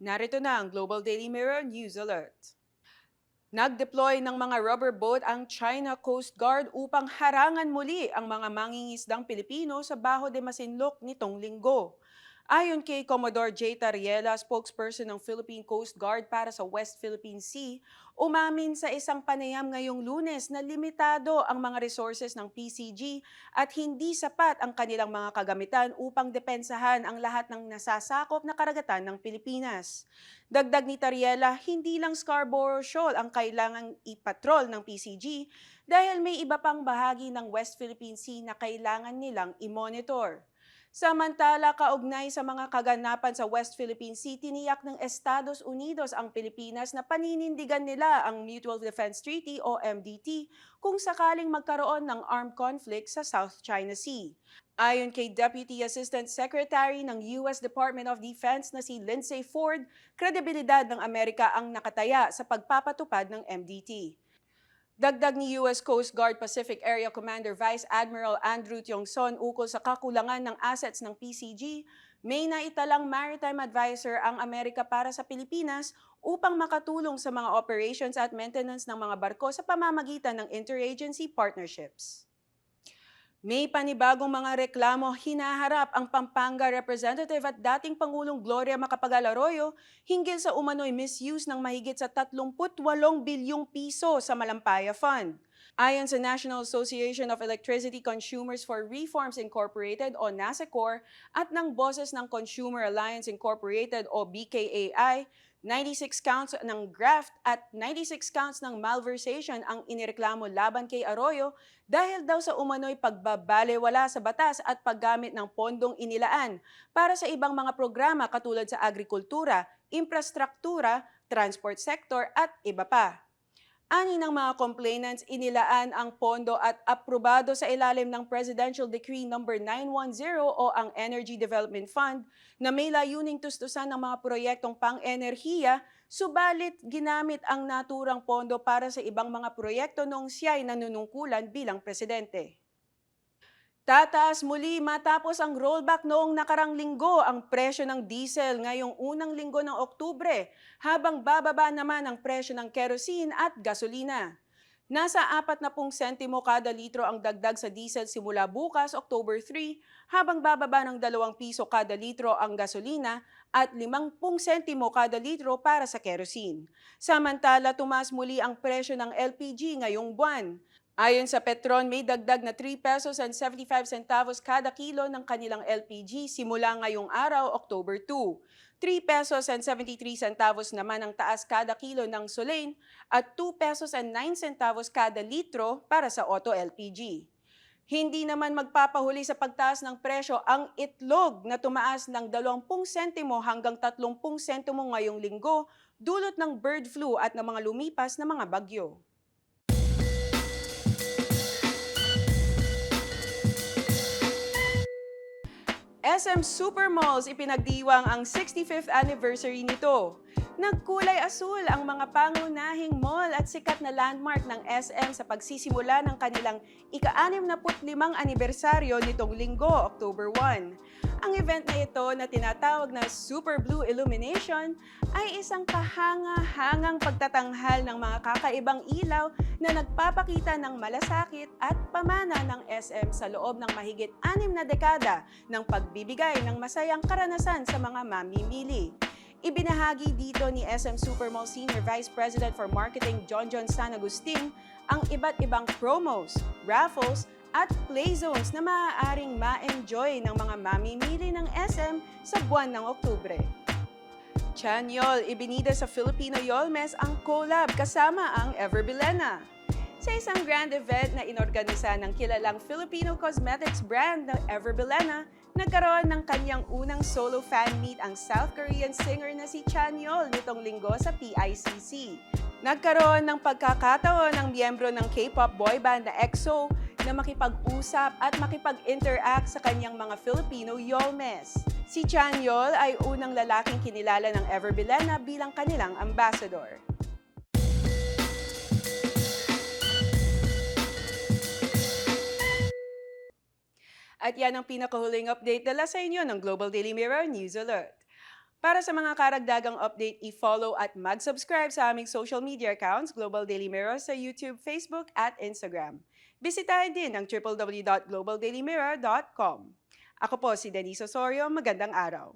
Narito na ang Global Daily Mirror News Alert. Nag-deploy ng mga rubber boat ang China Coast Guard upang harangan muli ang mga mangingisdang Pilipino sa Baho de Masinloc nitong linggo. Ayon kay Commodore J. Tariela, spokesperson ng Philippine Coast Guard para sa West Philippine Sea, umamin sa isang panayam ngayong lunes na limitado ang mga resources ng PCG at hindi sapat ang kanilang mga kagamitan upang depensahan ang lahat ng nasasakop na karagatan ng Pilipinas. Dagdag ni Tariela, hindi lang Scarborough Shoal ang kailangang ipatrol ng PCG dahil may iba pang bahagi ng West Philippine Sea na kailangan nilang i-monitor. Samantala, kaugnay sa mga kaganapan sa West Philippine Sea, tiniyak ng Estados Unidos ang Pilipinas na paninindigan nila ang Mutual Defense Treaty o MDT kung sakaling magkaroon ng armed conflict sa South China Sea. Ayon kay Deputy Assistant Secretary ng U.S. Department of Defense na si Lindsay Ford, kredibilidad ng Amerika ang nakataya sa pagpapatupad ng MDT. Dagdag ni U.S. Coast Guard Pacific Area Commander Vice Admiral Andrew Tiongson ukol sa kakulangan ng assets ng PCG, may naitalang maritime advisor ang Amerika para sa Pilipinas upang makatulong sa mga operations at maintenance ng mga barko sa pamamagitan ng interagency partnerships. May panibagong mga reklamo hinaharap ang Pampanga representative at dating Pangulong Gloria Macapagal Arroyo hinggil sa umano'y misuse ng mahigit sa 38 bilyong piso sa Malampaya Fund. Ayon sa National Association of Electricity Consumers for Reforms Incorporated o NASECOR at ng Boses ng Consumer Alliance Incorporated o BKAI, 96 counts ng graft at 96 counts ng malversation ang inireklamo laban kay Arroyo dahil daw sa umano'y pagbabalewala sa batas at paggamit ng pondong inilaan para sa ibang mga programa katulad sa agrikultura, infrastruktura, transport sector at iba pa. Ani ng mga complainants, inilaan ang pondo at aprobado sa ilalim ng Presidential Decree No. 910 o ang Energy Development Fund na may layuning tustusan ng mga proyektong pang-enerhiya, subalit ginamit ang naturang pondo para sa ibang mga proyekto noong siya'y nanunungkulan bilang presidente. Tataas muli matapos ang rollback noong nakarang linggo ang presyo ng diesel ngayong unang linggo ng Oktubre, habang bababa naman ang presyo ng kerosene at gasolina. Nasa 40 sentimo kada litro ang dagdag sa diesel simula bukas, October 3, habang bababa ng 2 piso kada litro ang gasolina at 50 sentimo kada litro para sa kerosene. Samantala, tumaas muli ang presyo ng LPG ngayong buwan. Ayon sa Petron, may dagdag na 3 pesos and 75 centavos kada kilo ng kanilang LPG simula ngayong araw, October 2. 3 pesos and 73 centavos naman ang taas kada kilo ng Solane at 2 pesos and 9 centavos kada litro para sa Auto LPG. Hindi naman magpapahuli sa pagtaas ng presyo ang itlog na tumaas ng 20 sentimo hanggang 30 sentimo ngayong linggo dulot ng bird flu at ng mga lumipas na mga bagyo. SM Supermalls ipinagdiwang ang 65th anniversary nito. Nagkulay asul ang mga pangunahing mall at sikat na landmark ng SM sa pagsisimula ng kanilang ika-65 anibersaryo nitong linggo, October 1. Ang event na ito na tinatawag na Super Blue Illumination ay isang kahanga-hangang pagtatanghal ng mga kakaibang ilaw na nagpapakita ng malasakit at pamana ng SM sa loob ng mahigit anim na dekada ng pagbibigay ng masayang karanasan sa mga mamimili. Ibinahagi dito ni SM Supermall Senior Vice President for Marketing John John San Agustin ang iba't ibang promos, raffles, at play zones na maaaring ma-enjoy ng mga mamimili ng SM sa buwan ng Oktubre. Chanyol, ibinida sa Filipino Yolmes ang collab kasama ang Everbilena. Sa isang grand event na inorganisa ng kilalang Filipino cosmetics brand na Everbilena, nagkaroon ng kanyang unang solo fan meet ang South Korean singer na si Chanyol nitong linggo sa PICC. Nagkaroon ng pagkakataon ng miyembro ng K-pop boy band na EXO na makipag-usap at makipag-interact sa kanyang mga Filipino Yolmes. Si Chanyol ay unang lalaking kinilala ng Everbilena bilang kanilang ambassador. At yan ang pinakahuling update dala sa inyo ng Global Daily Mirror News Alert. Para sa mga karagdagang update, i-follow at mag-subscribe sa aming social media accounts, Global Daily Mirror sa YouTube, Facebook at Instagram. Bisitahin din ang www.globaldailymirror.com. Ako po si Denise Osorio, magandang araw.